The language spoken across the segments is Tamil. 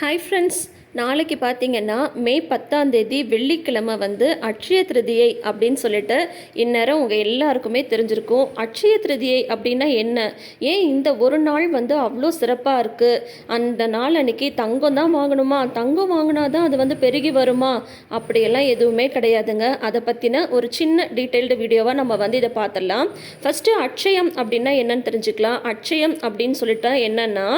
ஹாய் ஃப்ரெண்ட்ஸ் நாளைக்கு பார்த்தீங்கன்னா மே பத்தாம் தேதி வெள்ளிக்கிழமை வந்து அட்சய திருதியை அப்படின்னு சொல்லிட்டு இந்நேரம் உங்கள் எல்லாருக்குமே தெரிஞ்சிருக்கும். அட்சய திருதியை அப்படின்னா என்ன? ஏன் இந்த ஒரு நாள் வந்து அவ்வளோ சிறப்பாக இருக்குது அந்த நாள் அன்னைக்கு தங்கம் தான் வாங்கணுமா? தங்கம் வாங்கினா தான் அது வந்து பெருகி வருமா? அப்படியெல்லாம் எதுவுமே கிடையாதுங்க. அதை பற்றின ஒரு சின்ன டீட்டெயில்டு வீடியோவாக நம்ம வந்து இதை பார்த்துடலாம் ஃபஸ்ட்டு அட்சயம் அப்படின்னா என்னன்னு தெரிஞ்சுக்கலாம். அட்சயம் அப்படின்னு சொல்லிட்டா என்னன்னா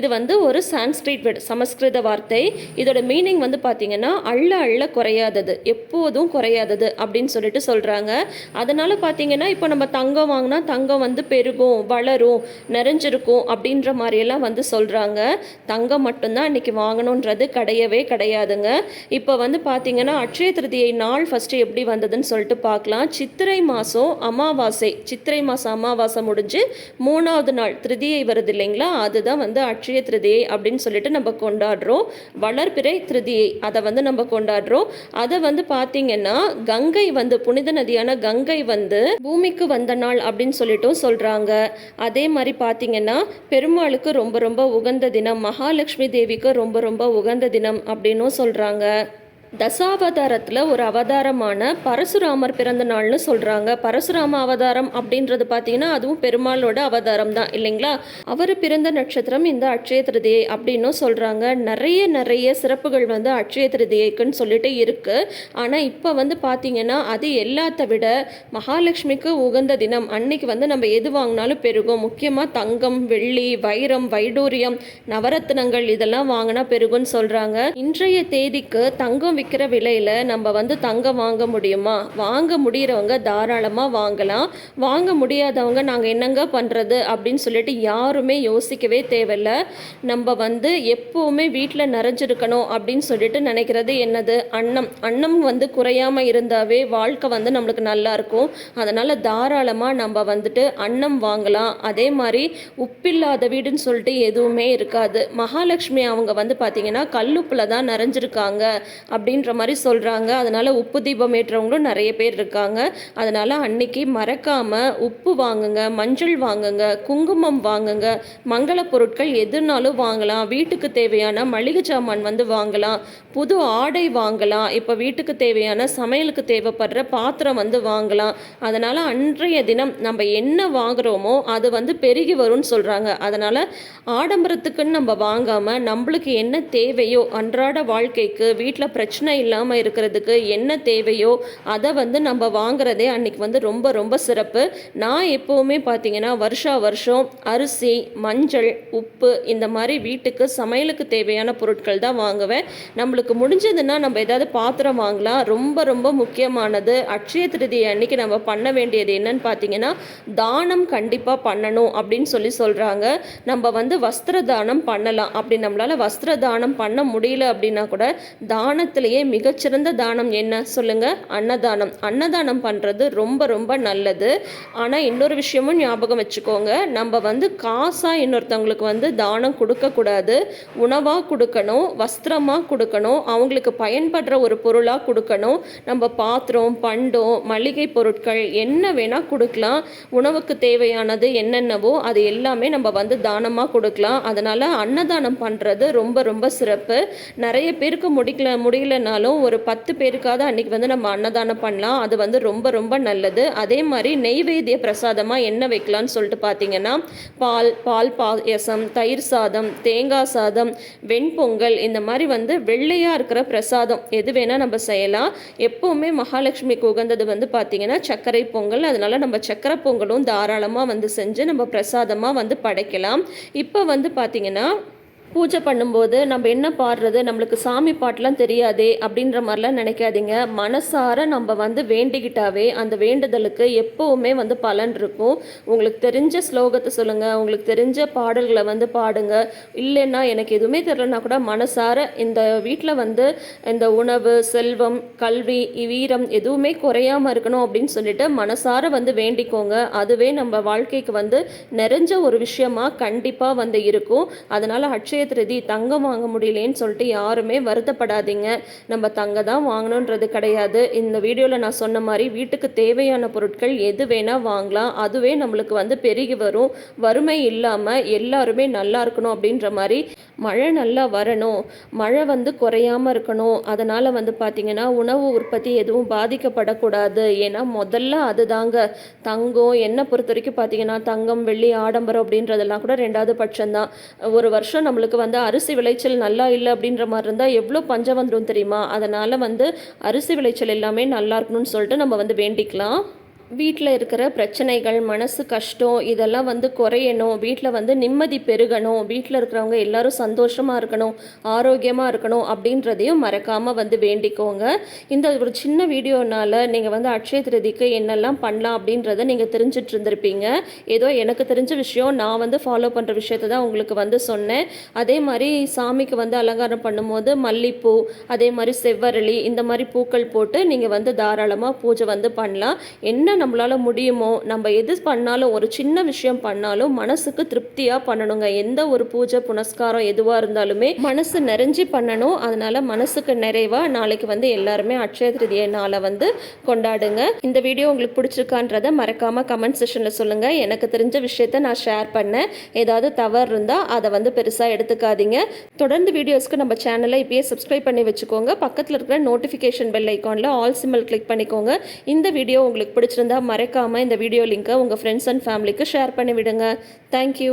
இது வந்து ஒரு சான்ஸ்கிரிட் வேர்டு சமஸ்கிருத வார்த்தை. இதோட மீனிங் வந்து பார்த்தீங்கன்னா அள்ள அள்ள குறையாதது. எப்போதும் குறையாதது அப்படின்னு சொல்லிட்டு சொல்கிறாங்க அதனால் பார்த்தீங்கன்னா இப்போ நம்ம தங்கம் வாங்கினா தங்கம் வந்து பெருகும் வளரும் நிறைஞ்சிருக்கும் அப்படின்ற மாதிரியெல்லாம் வந்து சொல்கிறாங்க தங்கம் மட்டும்தான் இன்றைக்கி வாங்கணுன்றது கிடையவே கிடையாதுங்க. இப்போ வந்து பார்த்தீங்கன்னா அட்சய திருதியை நாள் ஃபஸ்ட்டு எப்படி வந்ததுன்னு சொல்லிட்டு பார்க்கலாம் சித்திரை மாதம் அமாவாசை சித்திரை மாதம் அமாவாசை முடிஞ்சு மூணாவது நாள் திருதியை வருது இல்லைங்களா? அதுதான் வந்து அட்சய திருதியை அப்படின்னு சொல்லிட்டு நம்ம கொண்டாடுறோம். வளர் பிறை திருதியை அதை வந்து நம்ம கொண்டாடுறோம். அதை வந்து பார்த்தீங்கன்னா கங்கை வந்து புனித நதியான கங்கை வந்து பூமிக்கு வந்த நாள் அப்படின்னு சொல்லிட்டும் சொல்கிறாங்க அதே மாதிரி பார்த்தீங்கன்னா பெருமாளுக்கு ரொம்ப ரொம்ப உகந்த தினம் மகாலட்சுமி தேவிக்கு ரொம்ப ரொம்ப உகந்த தினம் அப்படின்னும் சொல்கிறாங்க தசாவதாரத்தில் ஒரு அவதாரமான பரசுராமர் பிறந்த நாள்னு சொல்கிறாங்க பரசுராம அவதாரம் அப்படின்றது பார்த்தீங்கன்னா அதுவும் பெருமாளோட அவதாரம் தான் இல்லைங்களா? அவர் பிறந்த நட்சத்திரம் இந்த அட்சய திருதியை அப்படின்னும் சொல்கிறாங்க நிறைய நிறைய சிறப்புகள் வந்து அட்சய திருதியைக்குன்னு சொல்லிட்டு இருக்குது ஆனால் இப்போ வந்து பார்த்தீங்கன்னா அது எல்லாத்த விட மகாலட்சுமிக்கு உகந்த தினம். அன்னைக்கு வந்து நம்ம எது வாங்கினாலும் பெருகும். முக்கியமாக தங்கம் வெள்ளி வைரம் வைடூரியம் நவரத்னங்கள் இதெல்லாம் வாங்கினா பெருகும்னு சொல்கிறாங்க இன்றைய தேதிக்கு தங்கம் விற்கிற விலையில் நம்ம வந்து தங்கம் வாங்க முடியுமா? வாங்க முடிகிறவங்க தாராளமாக வாங்கலாம். வாங்க முடியாதவங்க நாங்கள் என்னங்க பண்ணுறது அப்படின்னு சொல்லிட்டு யாருமே யோசிக்கவே தேவையில்லை. நம்ம வந்து எப்போவுமே வீட்டில் நிறைஞ்சிருக்கணும் அப்படின்னு சொல்லிட்டு நினைக்கிறது என்னது? அன்னம். அன்னம் வந்து குறையாமல் இருந்தாவே வாழ்க்கை வந்து நம்மளுக்கு நல்லா இருக்கும். அதனால் தாராளமாக நம்ம வந்துட்டு அன்னம் வாங்கலாம். அதே மாதிரி உப்பில்லாத வீடுன்னு சொல்லிட்டு எதுவுமே இருக்காது. மகாலட்சுமி அவங்க வந்து பார்த்திங்கன்னா கல்லுப்பில் தான் நிறைஞ்சிருக்காங்க. அப்படின்ற மாதிரி சொல்கிறாங்க அதனால் உப்பு தீபம் ஏற்றவங்களும் நிறைய பேர் இருக்காங்க. அதனால் அன்னைக்கு மறக்காமல் உப்பு வாங்குங்க மஞ்சள் வாங்குங்க குங்குமம் வாங்குங்க மங்கள பொருட்கள் எதுனாலும் வாங்கலாம். வீட்டுக்கு தேவையான மளிகை சாமான் வந்து வாங்கலாம். புது ஆடை வாங்கலாம். இப்போ வீட்டுக்கு தேவையான சமையலுக்கு தேவைப்படுற பாத்திரம் வந்து வாங்கலாம். அதனால் அன்றைய தினம் நம்ம என்ன வாங்குகிறோமோ அது வந்து பெருகி வரும்னு சொல்கிறாங்க அதனால் ஆடம்பரத்துக்குன்னு நம்ம வாங்காமல் நம்மளுக்கு என்ன தேவையோ அன்றாட வாழ்க்கைக்கு வீட்டில் பிரச்சனை பிரச்சனை இல்லாமல் இருக்கிறதுக்கு என்ன தேவையோ அதை வந்து நம்ம வாங்குறதே அன்னைக்கு வந்து ரொம்ப ரொம்ப சிறப்பு. நான் எப்போவுமே பார்த்தீங்கன்னா வருஷா வருஷம் அரிசி மஞ்சள் உப்பு இந்த மாதிரி வீட்டுக்கு சமையலுக்கு தேவையான பொருட்கள் தான் வாங்குவேன். நம்மளுக்கு முடிஞ்சதுன்னா நம்ம ஏதாவது பாத்திரம் வாங்கலாம். ரொம்ப ரொம்ப முக்கியமானது அட்சய திருதியை அன்னைக்கு நம்ம பண்ண வேண்டியது என்னன்னு பார்த்தீங்கன்னா தானம் கண்டிப்பாக பண்ணணும் அப்படின்னு சொல்லி சொல்கிறாங்க நம்ம வந்து வஸ்திர தானம் பண்ணலாம். அப்படி நம்மளால் வஸ்திர தானம் பண்ண முடியல அப்படின்னா கூட தானத்தில் உலகத்திலேயே மிகச்சிறந்த தானம் என்ன? சொல்லுங்க. அன்னதானம். அன்னதானம் பண்ணுறது ரொம்ப ரொம்ப நல்லது. ஆனால் இன்னொரு விஷயமும் ஞாபகம் வச்சுக்கோங்க. நம்ம வந்து காசாக இன்னொருத்தவங்களுக்கு வந்து தானம் கொடுக்கக்கூடாது உணவாக கொடுக்கணும் வஸ்திரமாக கொடுக்கணும் அவங்களுக்கு பயன்படுற ஒரு பொருளாக கொடுக்கணும். நம்ம பாத்திரம் பண்டம் மளிகை பொருட்கள் என்ன வேணால் கொடுக்கலாம். உணவுக்கு தேவையானது என்னென்னவோ அது எல்லாமே நம்ம வந்து தானமாக கொடுக்கலாம். அதனால் அன்னதானம் பண்ணுறது ரொம்ப ரொம்ப சிறப்பு. நிறைய பேருக்கு முடிக்கல முடியல முடியலனாலும் ஒரு பத்து பேருக்காவது அன்றைக்கி வந்து நம்ம அன்னதானம் பண்ணலாம். அது வந்து ரொம்ப ரொம்ப நல்லது. அதே மாதிரி நெய்வேத்திய பிரசாதமாக என்ன வைக்கலாம்னு சொல்லிட்டு பார்த்தீங்கன்னா பால் பால் பாயசம் தயிர் சாதம் தேங்காய் சாதம் வெண்பொங்கல் இந்த மாதிரி வந்து வெள்ளையாக இருக்கிற பிரசாதம் எது வேணால் நம்ம செய்யலாம். எப்போவுமே மகாலட்சுமிக்கு உகந்தது வந்து பார்த்திங்கன்னா சர்க்கரை பொங்கல். அதனால் நம்ம சக்கரை பொங்கலும் தாராளமாக வந்து செஞ்சு நம்ம பிரசாதமாக வந்து படைக்கலாம். இப்போ வந்து பார்த்திங்கன்னா பூஜை பண்ணும்போது நம்ம என்ன பாடுறது? நம்மளுக்கு சாமி பாட்டெலாம் தெரியாதே அப்படின்ற மாதிரிலாம் நினைக்காதீங்க. மனசார நம்ம வந்து வேண்டிக்கிட்டாவே அந்த வேண்டுதலுக்கு எப்போவுமே வந்து பலன் இருக்கும். உங்களுக்கு தெரிஞ்ச ஸ்லோகத்தை சொல்லுங்கள் உங்களுக்கு தெரிஞ்ச பாடல்களை வந்து பாடுங்க. இல்லைன்னா எனக்கு எதுவுமே தெரிலனா கூட மனசார இந்த வீட்டில் வந்து இந்த உணவு செல்வம் கல்வி வீரம் எதுவுமே குறையாமல் இருக்கணும் அப்படின்னு சொல்லிட்டு மனசார வந்து வேண்டிக்கோங்க. அதுவே நம்ம வாழ்க்கைக்கு வந்து நிறைஞ்ச ஒரு விஷயமா கண்டிப்பாக வந்து இருக்கும். அதனால் அட்சய திருதி தங்கம் வாங்க முடியலேன்னு சொல்லிட்டு யாருமே வருத்தப்படாதீங்க. நம்ம தங்க தான் வாங்கணுன்றது கிடையாது. இந்த வீடியோவில் நான் சொன்ன மாதிரி வீட்டுக்கு தேவையான பொருட்கள் எது வேணால் வாங்கலாம். அதுவே நம்மளுக்கு வந்து பெருகி வரும். வறுமை இல்லாமல் எல்லாருமே நல்லா இருக்கணும் அப்படின்ற மாதிரி மழை நல்லா வரணும் மழை வந்து குறையாமல் இருக்கணும். அதனால் வந்து பார்த்திங்கன்னா உணவு உற்பத்தி எதுவும் பாதிக்கப்படக்கூடாது. ஏன்னா முதல்ல அதுதாங்க. தங்கம் என்னை பொறுத்த வரைக்கும் பார்த்தீங்கன்னா தங்கம் வெள்ளி ஆடம்பரம் அப்படின்றதெல்லாம் கூட ரெண்டாவது பட்சம்தான். ஒரு வருஷம் நம்மளுக்கு வந்து அரிசி விளைச்சல் நல்லா இல்லை அப்படின்ற மாதிரி இருந்தால் எவ்வளோ பஞ்சம் வந்துடும் தெரியுமா? அதனால் வந்து அரிசி விளைச்சல் எல்லாமே நல்லா இருக்கணும்னு சொல்லிட்டு நம்ம வந்து வேண்டிக்கலாம். வீட்டில் இருக்கிற பிரச்சனைகள் மனசு கஷ்டம் இதெல்லாம் வந்து குறையணும். வீட்டில் வந்து நிம்மதி பெருகணும். வீட்டில் இருக்கிறவங்க எல்லாரும் சந்தோஷமாக இருக்கணும் ஆரோக்கியமாக இருக்கணும் அப்படின்றதையும் மறக்காமல் வந்து வேண்டிக்கோங்க. இந்த ஒரு சின்ன வீடியோனால நீங்கள் வந்து அட்சய திருதிக்கு என்னெல்லாம் பண்ணலாம் அப்படின்றத நீங்கள் தெரிஞ்சிட்டு இருந்திருப்பீங்க. ஏதோ எனக்கு தெரிஞ்ச விஷயம் நான் வந்து ஃபாலோ பண்ணுற விஷயத்தை தான் உங்களுக்கு வந்து சொன்னேன். அதே மாதிரி சாமிக்கு வந்து அலங்காரம் பண்ணும்போது மல்லிப்பூ அதே மாதிரி செவ்வரளி இந்த மாதிரி பூக்கள் போட்டு நீங்கள் வந்து தாராளமாக பூஜை வந்து பண்ணலாம். என்ன நம்மளால முடியுமோ நம்ம எது பண்ணாலும் ஒரு சின்ன விஷயம் பண்ணாலும் மனசுக்கு திருப்தியாக பண்ணணுங்க. எந்த ஒரு பூஜை புனஸ்காரம் எதுவாக இருந்தாலுமே மனசு நிறைஞ்சு பண்ணணும். அதனால மனசுக்கு நிறைவாக நாளைக்கு வந்து எல்லாருமே அட்சய திருதியை நாளை வந்து கொண்டாடுங்க. இந்த வீடியோ உங்களுக்கு பிடிச்சிருக்கான்றதை மறக்காமல் கமெண்ட் செஷனில் சொல்லுங்கள் எனக்கு தெரிஞ்ச விஷயத்த நான் ஷேர் பண்ணேன். ஏதாவது தவறு இருந்தால் அதை வந்து பெருசாக எடுத்துக்காதீங்க. தொடர்ந்து வீடியோஸ்க்கு நம்ம சேனலை இப்பயே சப்ஸ்கிரைப் பண்ணி வச்சுக்கோங்க. பக்கத்தில் இருக்கிற நோட்டிஃபிகேஷன் பெல் ஐக்கானில் ஆல் சிம்பிள் கிளிக் பண்ணிக்கோங்க. இந்த வீடியோ உங்களுக்கு பிடிச்சிருந்தா மறக்காமல் இந்த வீடியோ லிங்க்கை உங்கள் ஃப்ரெண்ட்ஸ் அண்ட் ஃபேமிலிக்கு ஷேர் பண்ணி விடுங்க தேங்க்யூ